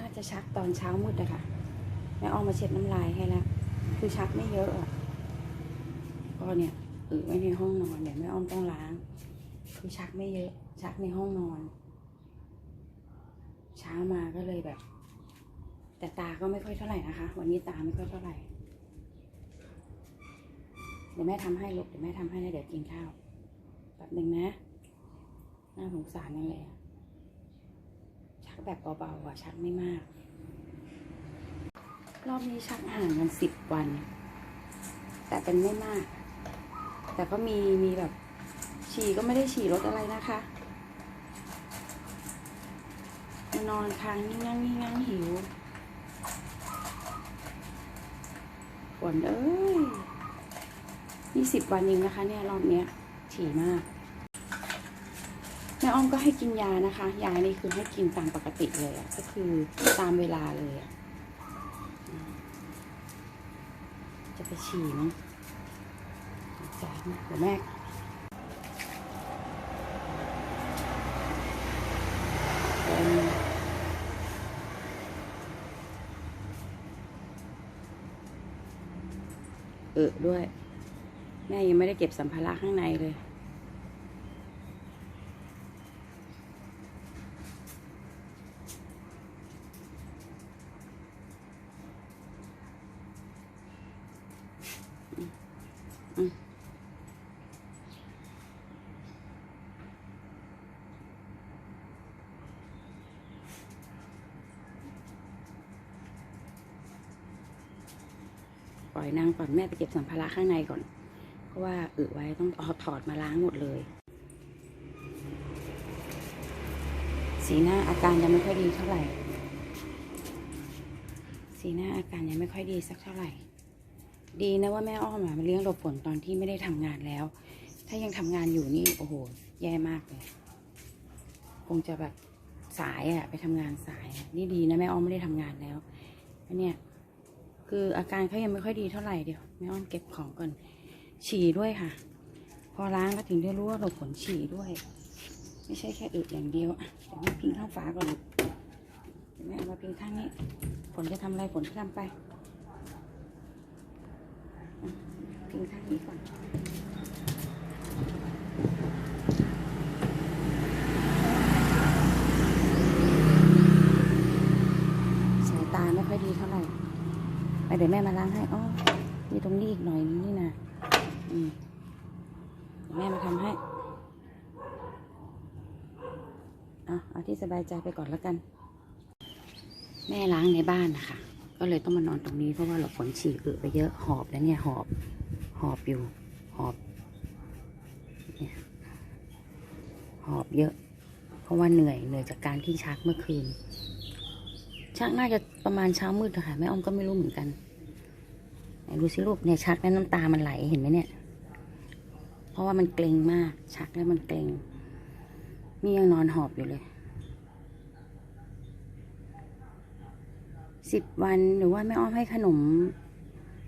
น่าจะชักตอนเช้ามืดอะค่ะแม่อ้อมมาเช็ดน้ำลายให้แล้ว คือชักไม่เยอะอะก็เนี่ยอึไว้ในห้องนอนเดี๋ยวแม่อ้อมต้องล้าง คือชักไม่เยอะ ชักในห้องนอน เช้ามาก็เลยแบบ แต่ตาก็ไม่ค่อยเท่าไหร่นะคะ วันนี้ตาไม่ค่อยเท่าไหร่ เดี๋ยวแม่ทำให้ลูกเดี๋ยวแม่ทำให้แล้วเดี๋ยวกินข้าวแบบหนึ่งนะ น่าสงสารยังเลยอะ แบบเบาๆอะชักไม่มาก รอบนี้ชักห่างกันสิบวัน แต่เป็นไม่มาก แต่ก็มีมีแบบฉี่ก็ไม่ได้ฉี่รถอะไรนะคะนอนค้างงี่งั่งงี่งั่งหิวฝนเอ้ยนี่สิบวันเองนะคะ เนี่ยรอบเนี้ย ฉี่มาก อ้อมก็ให้กินยานะคะ ยานี่คือให้กินตามปกติเลยอะก็คือตามเวลาเลยอะจะไปฉี่มั้งจ้าเดี๋ยวแม่เออด้วย แม่ยังไม่ได้เก็บสัมภาระข้างในเลย ปล่อยนางก่อนแม่ไปเก็บสัมภาระข้างในก่อน เพราะว่าอึไว้ต้องเอาถอดมาล้างหมดเลย สีหน้าอาการยังไม่ค่อยดีเท่าไหร่ สีหน้าอาการยังไม่ค่อยดีสักเท่าไหร่ ดีนะว่าแม่อ้อมมาเลี้ยงหลบฝนตอนที่ไม่ได้ทำงานแล้ว ถ้ายังทำงานอยู่นี่โอ้โห แย่มากเลย คงจะแบบสายอะไปทำงานสาย นี่ดีนะแม่อ้อมไม่ได้ทำงานแล้วอันเนี้ยคืออาการเขายังไม่ค่อยดีเท่าไหร่เดี๋ยวแม่อ้อมเก็บของก่อนฉี่ด้วยค่ะ พอล้างก็ถึงได้รู้ว่าเราผลฉี่ด้วย ไม่ใช่แค่อึอย่างเดียวอะเดี๋ยวแม่พิงข้างฝาก่อนเดี๋ยวแม่มาพิงข้างนี้ฝนจะทำอะไรฝนก็ทำไป อะพิงข้างนี้ก่อนสายตาไม่ค่อยดีเท่าไหร่ไปเดี๋ยวแม่มาล้างให้อ๋อมีตรงนี้อีกหน่อยนี่นะอืมแม่มาทำให้เอาเอาที่สบายใจไปก่อนแล้วกัน แม่ล้างในบ้านนะคะ ก็เลยต้องมานอนตรงนี้เพราะว่าเราฝนฉี่อึไปเยอะหอบแล้วเนี่ยหอบหอบอยู่หอบเนี่ยหอบเยอะ เพราะว่าเหนื่อยเหนื่อยจากการที่ชักเมื่อคืน ชักน่าจะประมาณเช้ามืดอะค่ะแม่อ้อมก็ไม่รู้เหมือนกันดูสิลูกเนี่ยชักแล้วน้ำตามันไหลเห็นไหมเนี่ย เพราะว่ามันเกร็งมาก ชักแล้วมันเกร็งมียังนอนหอบอยู่เลย สิบวันหรือว่าแม่อ้อมให้ขนม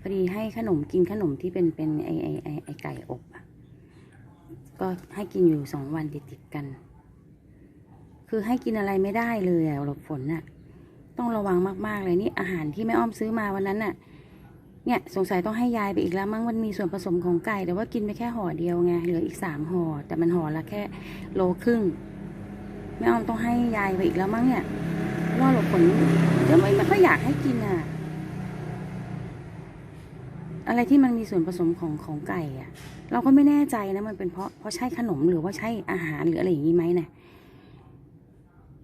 พอดีให้ขนมกินขนมที่เป็นเป็นไอไอไอไอไก่อบอะก็ให้กินอยู่สองวันติดติดกัน คือให้กินอะไรไม่ได้เลยอะหลบฝนอะต้องระวังมากๆเลยนี่อาหารที่แม่อ้อมซื้อมาวันนั้นน่ะเนี่ยสงสัยต้องให้ยายไปอีกแล้วมั้งมันมีส่วนผสมของไก่ แต่ว่ากินไปแค่ห่อเดียวไงเหลืออีกสามห่อแต่มันห่อละแค่โลครึ่งแม่อ้อมต้องให้ยายไปอีกแล้วมั้งเนี่ย พราะว่าหลบฝนเดี๋ยวไม่ไม่ค่อยอยากให้กินอะ อะไรที่มันมีส่วนผสมของของไก่อะ เราก็ไม่แน่ใจนะมันเป็นเพราะเพราะใช่ขนมหรือว่าใช่อาหารหรืออะไรอย่างนี้ไหมนะ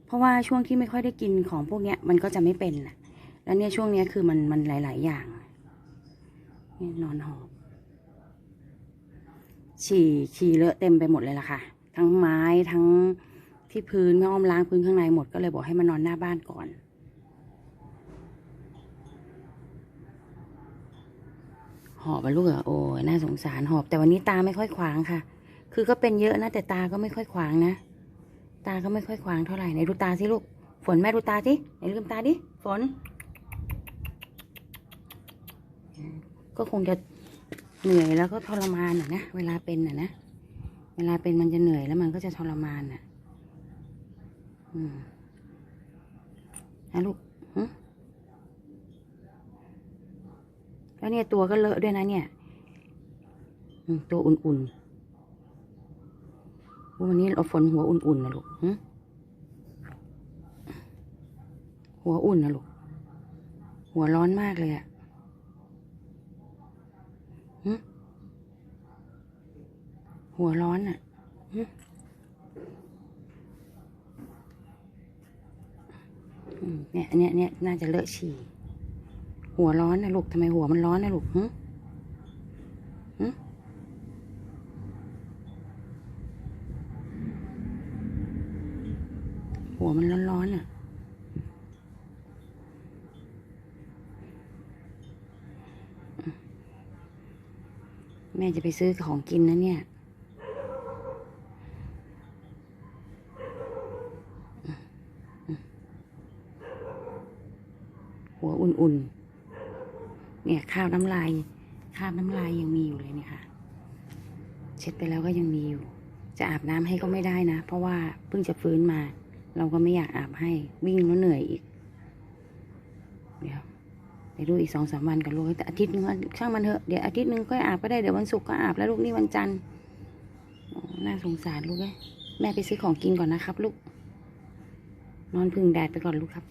เพราะว่าช่วงที่ไม่ค่อยได้กินของพวกเนี้ย มันก็จะไม่เป็นน่ะแล้วเนี่ยช่วงเนี้ยคือมันมันหลาย ๆ อย่างนี่นอนหอบฉี่ฉี่เลอะเต็มไปหมดเลยล่ะค่ะ ทั้งไม้ทั้ง ที่พื้นแม่อ้อมล้างพื้นข้างในหมดก็เลยบอกให้มานอนหน้าบ้านก่อน หอบอะลูกเหรอโอ้ยน่าสงสารหอบ แต่วันนี้ตาไม่ค่อยขวางค่ะ คือก็เป็นเยอะนะแต่ตาก็ไม่ค่อยขวางนะ ตาก็ไม่ค่อยขวางเท่าไหร่ไหนดูตาสิลูก ฝนแม่ดูตาสิไหนลืมตาดิฝน ก็คงจะเหนื่อยแล้วก็ทรมานอะนะเวลาเป็นอะนะเวลาเป็นมันจะเหนื่อยแล้วมันก็จะทรมานอะ อืมนะลูกแล้วเนี่ยตัวก็เลอะด้วยนะเนี่ยตัวอุ่นๆ วันนี้เราฝนหัวอุ่นๆนะลูกหึหัวอุ่นนะลูก หัวร้อนมากเลยอะหึหัวร้อนอะหึอืม เนี่ยอันเนี้ยเนี่ยน่าจะเลอะฉี่ หัวร้อนนะลูกทำไมหัวมันร้อนนะลูกหึหึหัวมันร้อนๆอะแม่จะไปซื้อของกินนะเนี่ย หัวอุ่นๆ เนี่ยข้าวน้ำลายข้าวน้ำลายยังมีอยู่เลยเนี่ยค่ะ เช็ดไปแล้วก็ยังมีอยู่ จะอาบน้ำให้ก็ไม่ได้นะ เพราะว่าเพิ่งจะฟื้นมา เราก็ไม่อยากอาบให้วิ่งแล้วเหนื่อยอีก เดี๋ยวเดี๋ยวดูอีกสองสามวันกับลูกแต่อาทิตย์หนึงช่างมันเถอะเดี๋ยวอาทิตย์หนึงก็อาบก็ได้เดี๋ยววันศุกร์ก็อาบแล้วลูกนี่วันจันทร์น่าสงสารลูกเอ้ยแม่ไปซื้อของกินก่อนนะครับ ลูก นอนพึ่งแดดไปก่อนลูกครับ